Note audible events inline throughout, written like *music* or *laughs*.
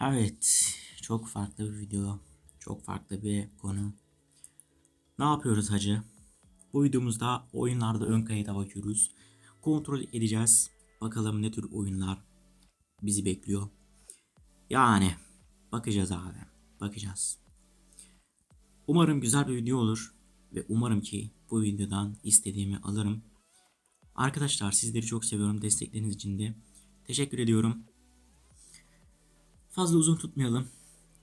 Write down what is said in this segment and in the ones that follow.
Evet, çok farklı bir video, çok farklı bir konu. Ne yapıyoruz hacı? Bu videomuzda oyunlarda ön kayıta bakıyoruz. Kontrol edeceğiz. Bakalım ne tür oyunlar bizi bekliyor. Yani bakacağız abi, bakacağız. Umarım güzel bir video olur ve umarım ki bu videodan istediğimi alırım. Arkadaşlar sizleri çok seviyorum. Destekleriniz için de teşekkür ediyorum. Fazla uzun tutmayalım.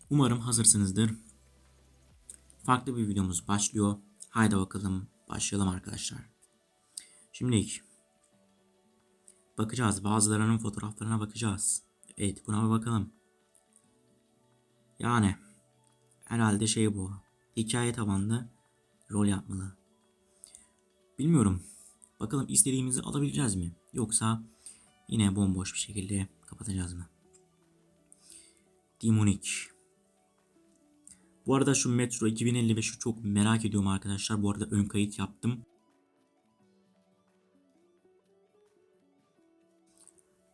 Umarım hazırsınızdır. Farklı bir videomuz başlıyor. Haydi bakalım başlayalım arkadaşlar. Şimdilik bakacağız. Bazılarının fotoğraflarına bakacağız. Evet buna bir bakalım. Yani herhalde şey bu. Hikaye tabanlı rol yapmalı. Bilmiyorum. Bakalım istediğimizi alabileceğiz mi? Yoksa yine bomboş bir şekilde kapatacağız mı? Demonic. Bu arada şu Metro 2055'i çok merak ediyorum arkadaşlar. Bu arada ön kayıt yaptım.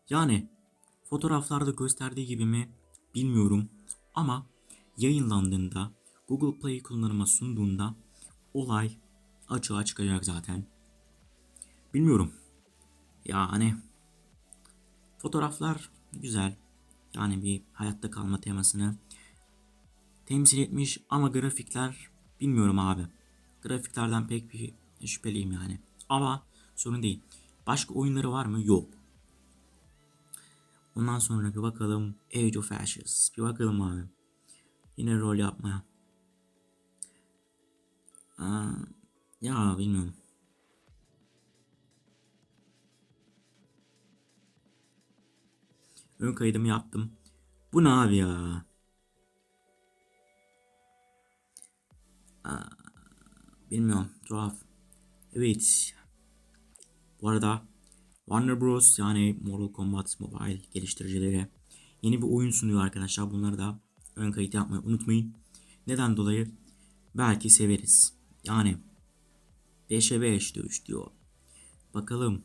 Yani fotoğraflarda gösterdiği gibi mi bilmiyorum ama yayınlandığında Google Play kullanıma sunduğunda olay açığa çıkacak zaten. Bilmiyorum. Yani fotoğraflar güzel. Yani bir hayatta kalma temasını temsil etmiş ama grafikler bilmiyorum abi. Grafiklerden pek bir şüpheliyim yani. Ama sorun değil. Başka oyunları var mı? Yok. Ondan sonra bir bakalım Age of Ashes. Bir bakalım abi. Yine rol yapmaya. Aa, ya bilmiyorum. Ön kaydımı yaptım. Bu ne abi ya? Aa, bilmiyorum. Tuhaf. Evet. Bu arada Warner Bros. yani Mortal Kombat Mobile geliştiricileri yeni bir oyun sunuyor arkadaşlar. Bunları da ön kayıt yapmayı unutmayın. Neden dolayı? Belki severiz. Yani 5'e 5 dövüş diyor. Bakalım.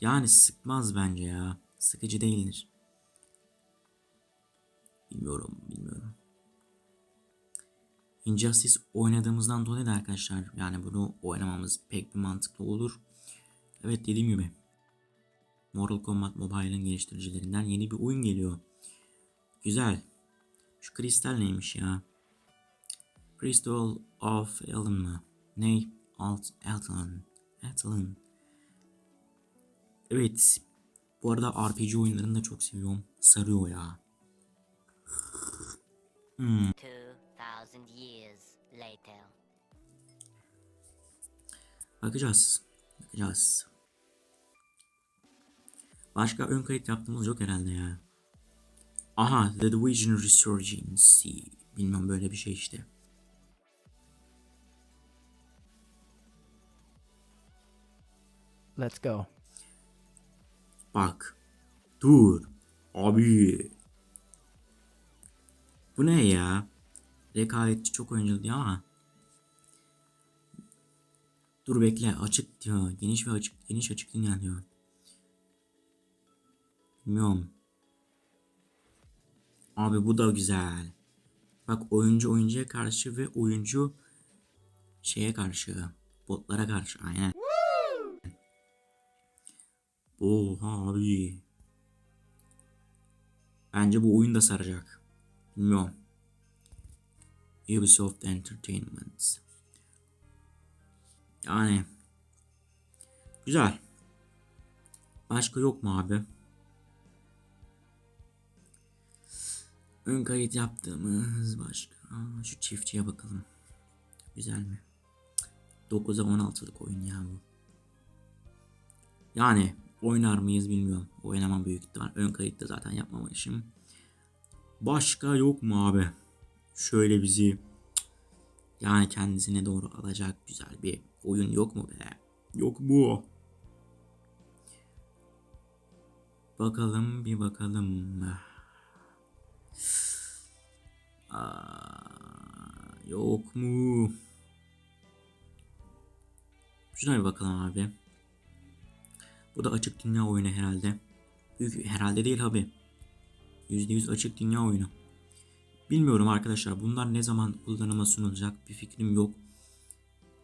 Yani sıkmaz bence ya. Sıkıcı değildir. Bilmiyorum, bilmiyorum. Injustice oynadığımızdan dolayı da arkadaşlar yani bunu oynamamız pek bir mantıklı olur. Evet dediğim gibi Mortal Kombat Mobile'ın geliştiricilerinden yeni bir oyun geliyor. Güzel. Şu kristal neymiş ya? Crystal of Elden mı? Ney? Alt Elton. Elton. Evet. Bu arada RPG oyunlarını da çok seviyorum. Sarıyor ya. Hmm. 2000 years later. Bakacağız. Bakacağız. Başka ön kayıt yaptığımız yok herhalde ya. Aha The Division Resurgency. Bilmem böyle bir şey işte. Let's go. Bak. Dur. Abi. Bu ne ya? Rekabetçi çok oyuncu diyor ama. Dur bekle açık diyor. Geniş ve açık geniş açık dünya diyor. Bilmiyorum. Abi bu da güzel. Bak oyuncu oyuncuya karşı ve oyuncu şeye karşı. Botlara karşı aynen. Oha abi. Bence bu oyun da saracak. Bilmiyorum. Ubisoft Entertainment. Yani. Güzel. Başka yok mu abi? Ön kayıt yaptığımız başka. Aa, Şu çiftçiye bakalım. Güzel mi? 9'a 16'lık oyun ya bu. Yani oynar mıyız bilmiyorum. Oynamam büyük ihtimal. Ön kayıtta zaten yapmamışım. Başka yok mu abi? Şöyle bizi yani kendisine doğru alacak güzel bir oyun yok mu be? Yok mu? Bakalım bir bakalım. Aa, yok mu? Şuna bir bakalım abi. Bu da açık dünya oyunu herhalde. Büyük herhalde değil abi. %100 açık dünya oyunu. Bilmiyorum arkadaşlar bunlar ne zaman kullanıma sunulacak bir fikrim yok.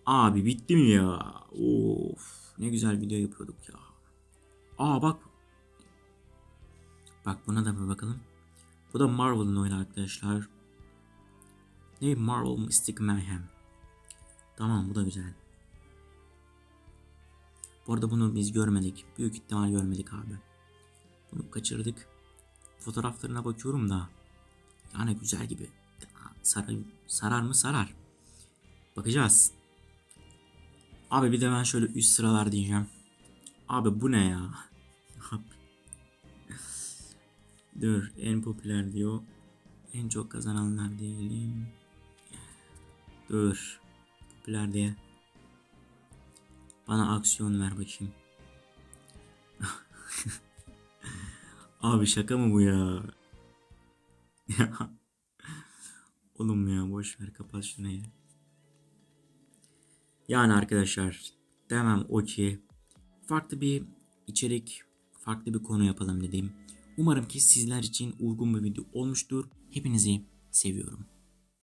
Abi bitti mi ya? Of ne güzel video yapıyorduk ya. Aa bak. Bak buna da bir bakalım. Bu da Marvel'ın oyunu arkadaşlar. Ne Marvel Mystic Mayhem. Tamam bu da güzel. Bu arada bunu biz görmedik. Büyük ihtimal görmedik abi. Bunu kaçırdık. Fotoğraflarına bakıyorum da. Yani güzel gibi. Sarar, sarar mı sarar. Bakacağız. Abi bir de ben şöyle üst sıralar diyeceğim. Abi bu ne ya? *laughs* Dur en popüler diyor. En çok kazananlar diyelim. Dur. Popüler diye. Bana aksiyon ver bakayım. *laughs* Abi şaka mı bu ya? Oğlum ya boş ver kapat şunu ya. Yani arkadaşlar demem o ki farklı bir içerik, farklı bir konu yapalım dedim. Umarım ki sizler için uygun bir video olmuştur. Hepinizi seviyorum.